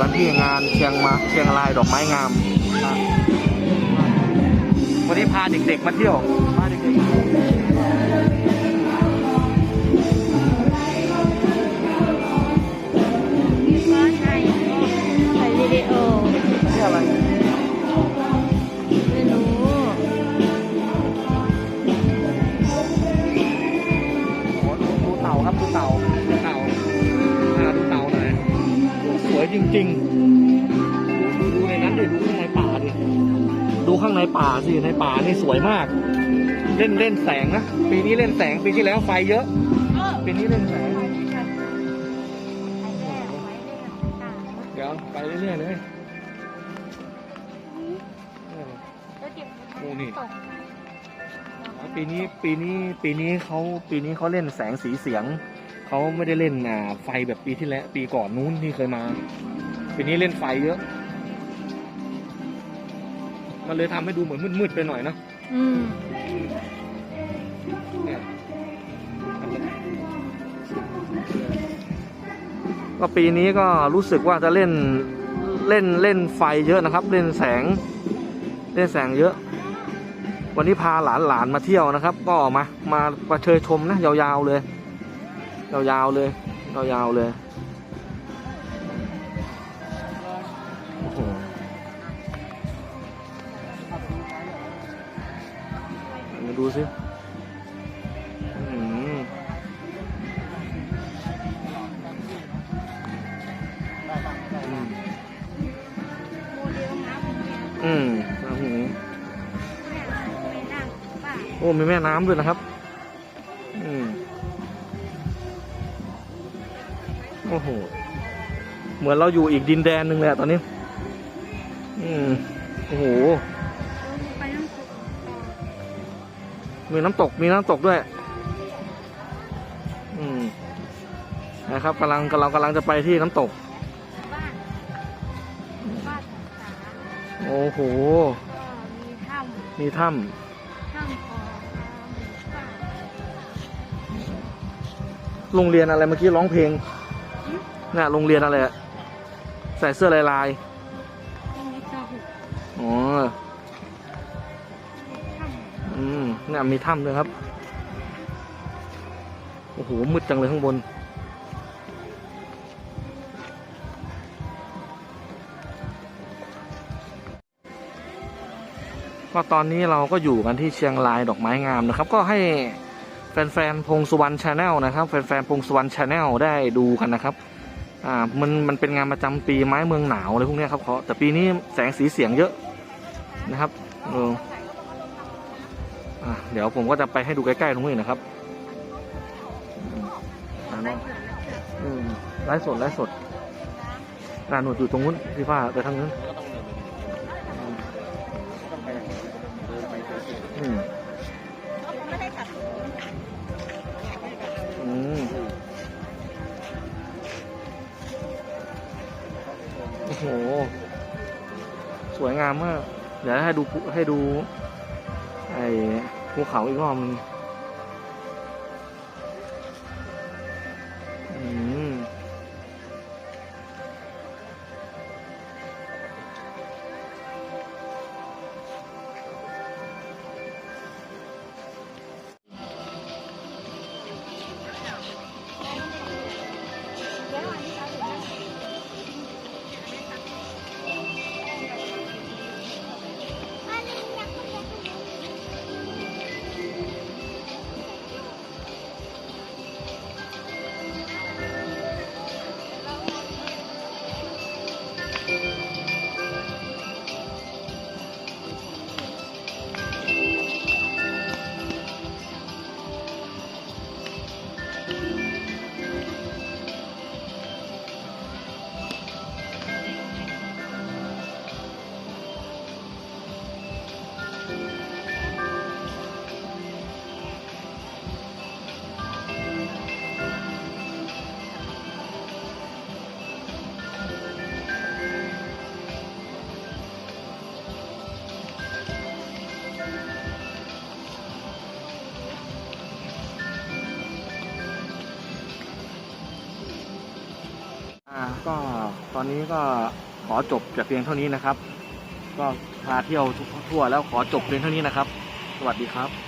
กันที่งานเชียงมาเชียงรายดอกไม้งามวันนี้พาเด็กๆมาเที่ยวพาเด็กๆ จริง ๆ ดูดูในนั้นดิดูข้างในป่าดิดูข้างในป่าสิในป่านี่สวยมาก เล่นเล่นแสงนะปีนี้เล่นแสงปีที่แล้วไฟเยอะปีนี้เล่นแสงเดี๋ยวไปเรื่อยๆเลยเออโอ้นี่ปีนี้ปีนี้ปีนี้เขาปีนี้เขาเล่นแสงสีเสียง เขาไม่ได้เล่นอ่าไฟแบบปีที่แล้ว ปีก่อนนู้นที่เคยมา ปีนี้เล่นไฟเยอะ มันเลยทำให้ดูเหมือนมืดๆไปหน่อยนะอืมเนี่ยก็ปีนี้ก็รู้สึกว่าจะเล่นเล่นเล่นไฟเยอะนะครับ เล่นแสง เล่นแสงเยอะ วันนี้พาหลานหลานๆมาเที่ยวนะครับ ก็มามามาเชยชมนะยาวๆเลย ยาวๆเลยยาวๆเลยโอ้โหมาดูสิอืมอืมโมเดลน้ำเนี่ยอืมโอ้โหไม่นั่งป่าโอ้ มีแม่น้ำด้วยนะครับ อืม โอ้โห เหมือนเราอยู่อีกดินแดนหนึ่งเลยอะตอนนี้ อืมโอ้โห มีน้ำตก มีน้ำตกด้วย อืม นะครับกำลังกำลังกำลังจะไปที่น้ำตก โอ้โห มีถ้ำโรงเรียนอะไรเมื่อกี้ร้องเพลง น่ะโรงเรียนอะไรอะใส่เสื้อลายลายตรงนี้จะหุบๆอ๋อถ้ำอืมเนี่ยมีถ้ำด้วยครับ โอ้โห มืดจังเลยข้างบน ก็ตอนนี้เราก็อยู่กันที่เชียงรายดอกไม้งามนะครับ ก็ให้แฟนๆพงสุวรรณชาแนลนะครับ แฟนๆพงสุวรรณชาแนลได้ดูกันนะครับ อ่ามันมันเป็นงานประจำปีไม้เมืองหนาวอะไรพวกนี้ครับเขาแต่ปีนี้แสงสีเสียงเยอะนะครับเอออะเดี๋ยวผมก็จะไปให้ดูใกล้ๆตรงนี้นะครับอืมอ่าเนอะไลฟ์สดไลฟ์สดอ่าหนูอยู่ตรงนู้นพี่ฟ้าไปทางนู้น โอ้โห สวยงามมาก เดี๋ยวให้ดูให้ดู ไอ้ภูเขาอีกรอบนึง ก็ตอนนี้ก็ขอจบแต่เพียงเท่านี้นะครับ ก็พาเที่ยวทั่วแล้วขอจบเพียงเท่านี้นะครับ สวัสดีครับ